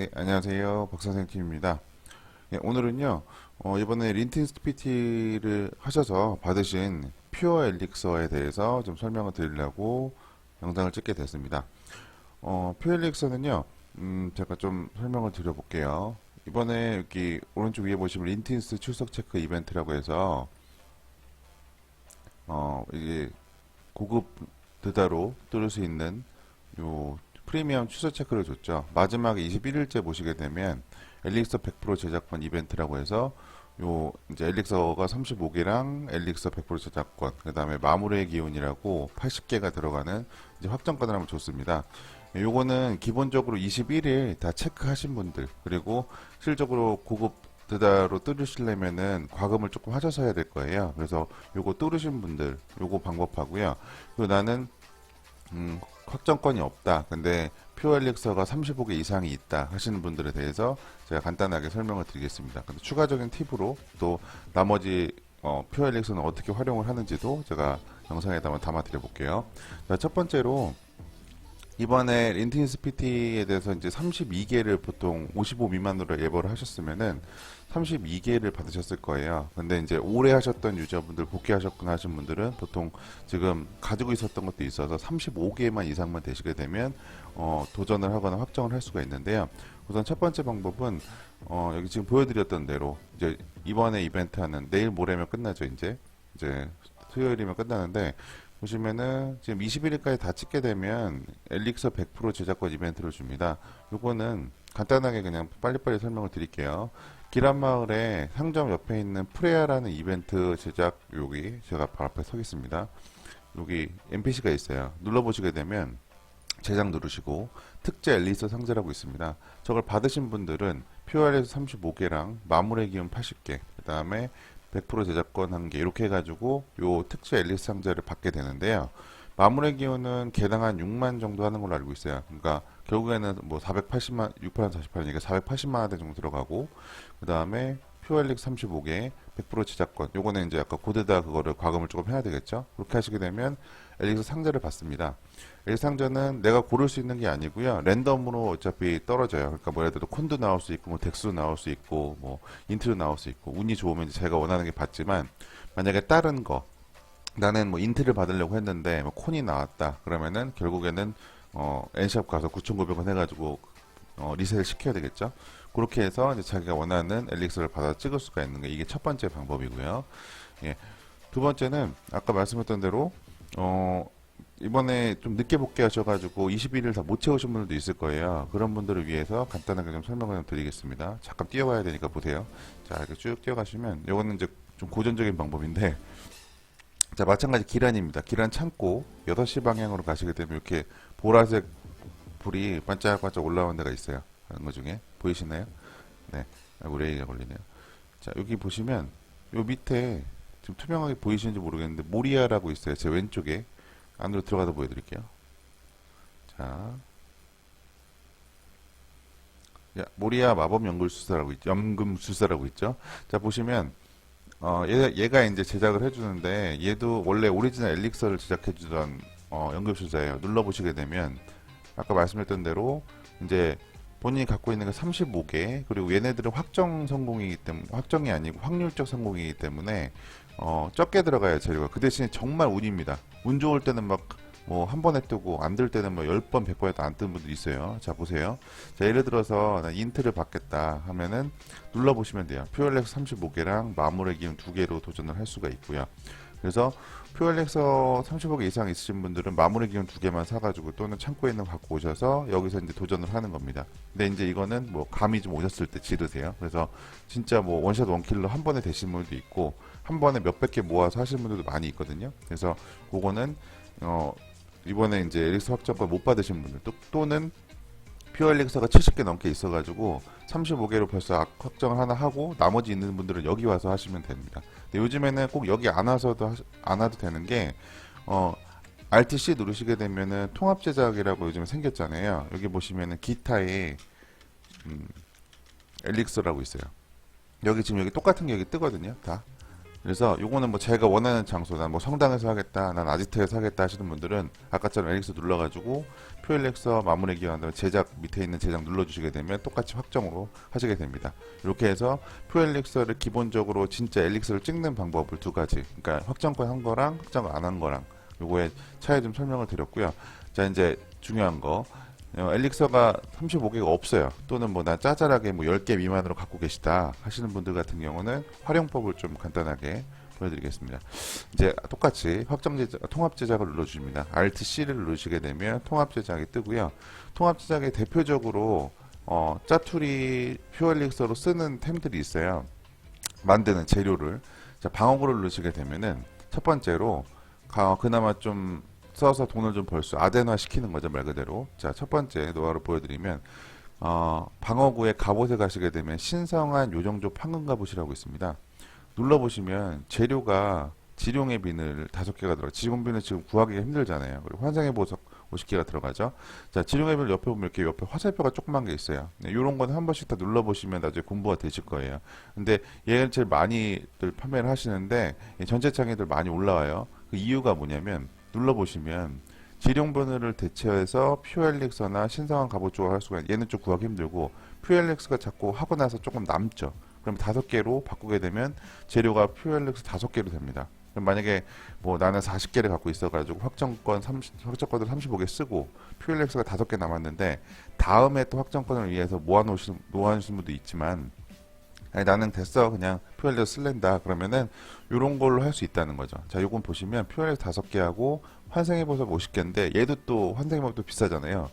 네, 안녕하세요. 박선생 팀입니다. 예, 오늘은요, 어, 이번에 린틴스 PT를 하셔서 받으신 퓨어 엘릭서에 대해서 좀 설명을 드리려고 영상을 찍게 됐습니다. 어, 퓨어 엘릭서는요, 음, 제가 좀 설명을 드려볼게요. 이번에 여기 오른쪽 위에 보시면 린틴스 출석 체크 이벤트라고 해서, 어, 이게 고급 드다로 뚫을 수 있는 요 프리미엄 취소 체크를 줬죠. 마지막 21일째 보시게 되면 엘릭서 100% 제작권 이벤트라고 해서 요 이제 엘릭서가 35개랑 엘릭서 100% 제작권, 그다음에 마무리의 기운이라고 80개가 들어가는 이제 확정권을 한번 줬습니다. 요거는 기본적으로 21일 다 체크하신 분들 그리고 실적으로 고급 드다로 뚫으시려면은 과금을 조금 하셔서 해야 될 거예요. 그래서 요거 뚫으신 분들 요거 방법하고요. 그리고 나는 음, 확정권이 없다. 근데 표 엘릭서가 35개 이상이 있다 하시는 분들에 대해서 제가 간단하게 설명을 드리겠습니다. 근데 추가적인 팁으로 또 나머지 어, 표 엘릭서는 어떻게 활용을 하는지도 제가 영상에다 한번 담아 드려 볼게요. 자, 첫 번째로 이번에 린틴스 PT에 대해서 이제 32개를 보통 55 미만으로 예보를 하셨으면은 32개를 받으셨을 거예요. 근데 이제 오래 하셨던 유저분들, 복귀하셨거나 하신 분들은 보통 지금 가지고 있었던 것도 있어서 35개만 이상만 되시게 되면 어, 도전을 하거나 확정을 할 수가 있는데요. 우선 첫 번째 방법은 어, 여기 지금 보여드렸던 대로 이제 이번에 이벤트 하는 내일 모레면 끝나죠. 이제 이제 수요일이면 끝나는데 보시면은 지금 21일까지 다 찍게 되면 엘릭서 100% 제작권 이벤트를 줍니다. 요거는 간단하게 그냥 빨리빨리 설명을 드릴게요. 기란마을에 상점 옆에 있는 프레아라는 이벤트 제작 여기 제가 바로 앞에 서 있습니다. 여기 NPC가 있어요. 눌러보시게 되면 제작 누르시고 특제 엘리서 상자라고 있습니다. 저걸 받으신 분들은 POR에서 35개랑 마무리 기운 80개, 그 다음에 100% 제작권 1개 이렇게 해가지고 요 특제 엘리스 상자를 받게 되는데요. 마무리 기운은 개당 한 6만 정도 하는 걸로 알고 있어요. 그러니까 결국에는 뭐 480만 6판 48이니까 480만 원대 정도 들어가고 그 다음에 퓨얼릭 35개 100% 제작권 요거는 이제 아까 고데다 그거를 과금을 조금 해야 되겠죠. 그렇게 하시게 되면 엘릭스 상자를 받습니다. 엘릭스 상자는 내가 고를 수 있는 게 아니고요. 랜덤으로 어차피 떨어져요. 그러니까 뭐 예를 들어 콘도 나올 수 있고 뭐 덱스도 나올 수 있고 뭐 인트로 나올 수 있고 운이 좋으면 이제 제가 원하는 게 받지만 만약에 다른 거 나는 뭐 인트를 받으려고 했는데 뭐 콘이 나왔다 그러면은 결국에는 어 엔샵 가서 9,900원 해가지고 어 리셋을 시켜야 되겠죠. 그렇게 해서 이제 자기가 원하는 엘릭스를 받아 찍을 수가 있는 게 이게 첫 번째 방법이고요. 예. 두 번째는 아까 말씀했던 대로 어 이번에 좀 늦게 복귀하셔가지고 21일 다 못 채우신 분들도 있을 거예요. 그런 분들을 위해서 간단하게 좀 설명을 좀 드리겠습니다. 잠깐 뛰어가야 되니까 보세요. 자, 이렇게 쭉 뛰어가시면, 이거는 이제 좀 고전적인 방법인데, 자, 마찬가지 기란입니다. 기란 창고 6시 방향으로 가시게 되면 이렇게 보라색 불이 반짝반짝 올라오는 데가 있어요. 그런 거 중에. 보이시나요? 네. 아이고, 레이가 걸리네요. 자, 여기 보시면, 요 밑에 지금 투명하게 보이시는지 모르겠는데, 모리아라고 있어요. 제 왼쪽에. 안으로 들어가서 보여드릴게요. 자. 야, 모리아 마법 연금술사라고 있죠. 연금술사라고 있죠. 자, 보시면, 어, 얘, 얘가 이제 제작을 해주는데, 얘도 원래 오리지널 엘릭서를 제작해주던, 어, 연금술사예요. 눌러보시게 되면, 아까 말씀했던 대로, 이제, 본인이 갖고 있는 게 35개, 그리고 얘네들은 확정 성공이기 때문에, 확정이 아니고 확률적 성공이기 때문에, 어, 적게 들어가요, 재료가. 그 대신에 정말 운입니다. 운 좋을 때는 막, 뭐, 한 번에 뜨고, 안 들 때는 뭐, 10번, 100번에도 안 뜨는 분도 있어요. 자, 보세요. 자, 예를 들어서, 나 인트를 받겠다 하면은, 눌러보시면 돼요. 퓨얼렉스 35개랑 마무리 기운 2개로 도전을 할 수가 있고요. 그래서, 퓨얼렉서 35개 이상 있으신 분들은 마무리 기운 2개만 사가지고, 또는 창고에 있는 거 갖고 오셔서, 여기서 이제 도전을 하는 겁니다. 근데 이제 이거는 뭐, 감이 좀 오셨을 때 지르세요. 그래서, 진짜 뭐, 원샷 원킬로 한 번에 되신 분도 있고, 한 번에 몇백 개 모아서 하시는 분들도 많이 있거든요. 그래서 그거는 어 이번에 이제 엘릭스 확정권 못 받으신 분들 또, 또는 퓨어 엘릭서가 70개 넘게 있어가지고 35개로 벌써 악- 확정을 하나 하고 나머지 있는 분들은 여기 와서 하시면 됩니다. 근데 요즘에는 꼭 여기 안 와서도 하시- 안 와도 되는 게 어, Alt C 누르시게 되면은 통합 제작이라고 요즘 생겼잖아요. 여기 보시면은 기타에 음, 엘릭서라고 있어요. 여기 지금 여기 똑같은 게 여기 뜨거든요. 다. 그래서 요거는 뭐 제가 원하는 장소, 난 뭐 성당에서 하겠다, 난 아지트에서 하겠다 하시는 분들은 아까처럼 엘릭서 눌러가지고 표 엘릭서 마무리 기한 다음에 제작 밑에 있는 제작 눌러주시게 되면 똑같이 확정으로 하시게 됩니다. 이렇게 해서 표 엘릭서를 기본적으로 진짜 엘릭서를 찍는 방법을 두 가지, 그러니까 확정권 한 거랑 확정 안 한 거랑 요거의 차이 좀 설명을 드렸고요. 자 이제 중요한 거. 어, 엘릭서가 35개가 없어요. 또는 뭐 나 짜잘하게 뭐 10개 미만으로 갖고 계시다 하시는 분들 같은 경우는 활용법을 좀 간단하게 보여드리겠습니다. 이제 똑같이 확정 제작, 통합 제작을 눌러주십니다. Alt C를 누르시게 되면 통합 제작이 뜨고요. 통합 제작에 대표적으로 어, 짜투리 표 엘릭서로 쓰는 템들이 있어요. 만드는 재료를 자 방어구를 누르시게 되면은 첫 번째로 가- 그나마 좀 써서 돈을 좀 벌 수 아덴화 시키는 거죠 말 그대로. 자 첫 번째 노하우를 보여드리면 어, 방어구의 갑옷에 가시게 되면 신성한 요정조 판금 갑옷이라고 있습니다. 눌러보시면 재료가 지룡의 비늘 다섯 개가 들어가 지룡 비늘 지금 구하기가 힘들잖아요. 그리고 환상의 보석 50개가 들어가죠. 자 지룡의 비늘 옆에 보면 이렇게 옆에 화살표가 조그만 게 있어요. 네, 이런 건 한 번씩 다 눌러보시면 나중에 공부가 되실 거예요. 근데 얘를 제일 많이들 판매를 하시는데 이 전체 창에들 많이 올라와요. 그 이유가 뭐냐면 눌러보시면 지룡 번호를 대체해서 퓨엘릭서나 신성한 갑옷 쪽을 할 수가 있 얘는 좀 구하기 힘들고 퓨엘릭스가 자꾸 하고 나서 조금 남죠. 그럼 다섯 개로 바꾸게 되면 재료가 퓨엘릭스 다섯 개로 됩니다. 그럼 만약에 뭐 나는 40개를 갖고 있어가지고 확정권 30, 확정권을 35개 쓰고 퓨엘릭스가 다섯 개 남았는데 다음에 또 확정권을 위해서 모아놓으시는 모아놓으시는 분도 있지만 아니, 나는 됐어 그냥 퓨엘릭스 쓸랜다 그러면은 요런 걸로 할 수 있다는 거죠. 자, 요건 보시면 퓨얼 다섯 개 하고 환생의 보석 50개인데 얘도 또 환생의 보석도 비싸잖아요.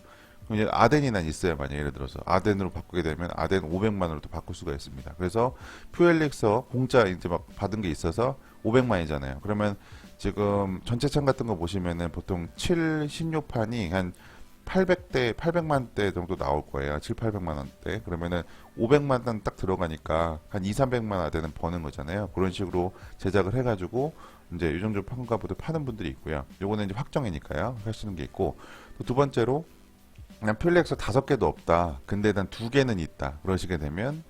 그럼 아덴이난 있어요. 만약 예를 들어서 아덴으로 바꾸게 되면 아덴 500만으로 또 바꿀 수가 있습니다. 그래서 퓨엘릭서 공짜 이제 막 받은 게 있어서 500만이잖아요. 그러면 지금 전체 창 같은 거 보시면은 보통 7 16판이 한 800대, 800만 대 정도 나올 거예요. 7, 800만 원대. 그러면은 500만 원 딱 들어가니까 한 2, 300만 원대는 버는 거잖아요. 그런 식으로 제작을 해가지고 이제 유정조 판가보다 파는 분들이 있고요. 요거는 이제 확정이니까요. 하시는 게 있고 또두 번째로 그냥 퓨렉서 다섯 개도 없다. 근데 난 두 개는 있다. 그러시게 되면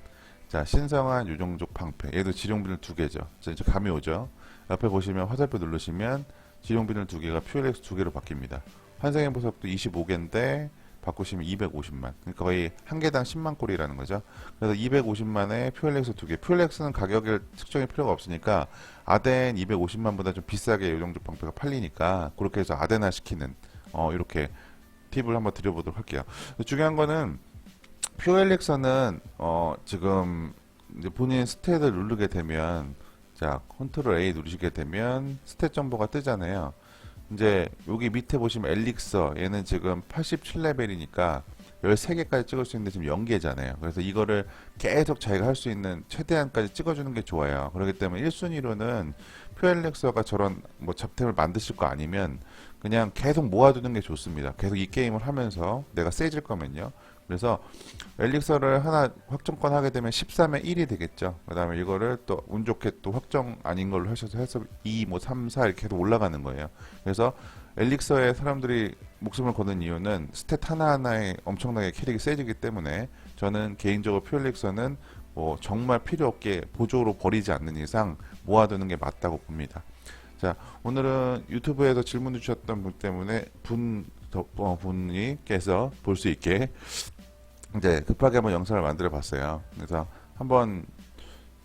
자 신성한 유정족 방패. 얘도 지룡비늘 두 개죠. 자 이제 감이 오죠. 옆에 보시면 화살표 누르시면 지룡비늘 두 개가 퓨렉스 두 개로 바뀝니다. 환생의 보석도 25개인데 바꾸시면 250만. 그러니까 거의 한 개당 10만 꼴이라는 거죠. 그래서 250만에 퓨엘렉스 두 개. 퓨엘렉스는 가격을 측정할 필요가 없으니까 아덴 250만보다 좀 비싸게 이 정도 방패가 팔리니까 그렇게 해서 아덴화 시키는 어 이렇게 팁을 한번 드려보도록 할게요. 중요한 거는 퓨엘렉서는 어 지금 이제 본인 스탯을 누르게 되면 자 컨트롤 A 누르시게 되면 스탯 정보가 뜨잖아요. 이제 여기 밑에 보시면 엘릭서 얘는 지금 87레벨이니까 13개까지 찍을 수 있는데 지금 0개잖아요. 그래서 이거를 계속 자기가 할 수 있는 최대한까지 찍어주는 게 좋아요. 그렇기 때문에 1순위로는 퓨엘렉서가 저런 뭐 잡템을 만드실 거 아니면 그냥 계속 모아두는 게 좋습니다. 계속 이 게임을 하면서 내가 세질 거면요. 그래서 엘릭서를 하나 확정권 하게 되면 13에 1이 되겠죠. 그 다음에 이거를 또 운 좋게 또 확정 아닌 걸로 하셔서 해서 2, 뭐 3, 4 이렇게 계속 올라가는 거예요. 그래서 엘릭서에 사람들이 목숨을 거는 이유는 스탯 하나하나에 엄청나게 캐릭이 세지기 때문에 저는 개인적으로 퓨엘릭서는 뭐 정말 필요 없게 보조로 버리지 않는 이상 모아두는 게 맞다고 봅니다. 자, 오늘은 유튜브에서 질문 주셨던 분 때문에 분, 더, 어, 분이께서 볼 수 있게 이제 급하게 한번 영상을 만들어 봤어요. 그래서 한번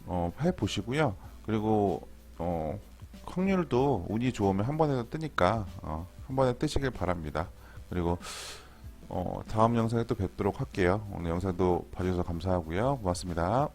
어, 해 보시고요. 그리고 어, 확률도 운이 좋으면 한 번에 뜨니까 어, 한 번에 뜨시길 바랍니다. 그리고 어, 다음 영상에 또 뵙도록 할게요. 오늘 영상도 봐주셔서 감사하고요. 고맙습니다.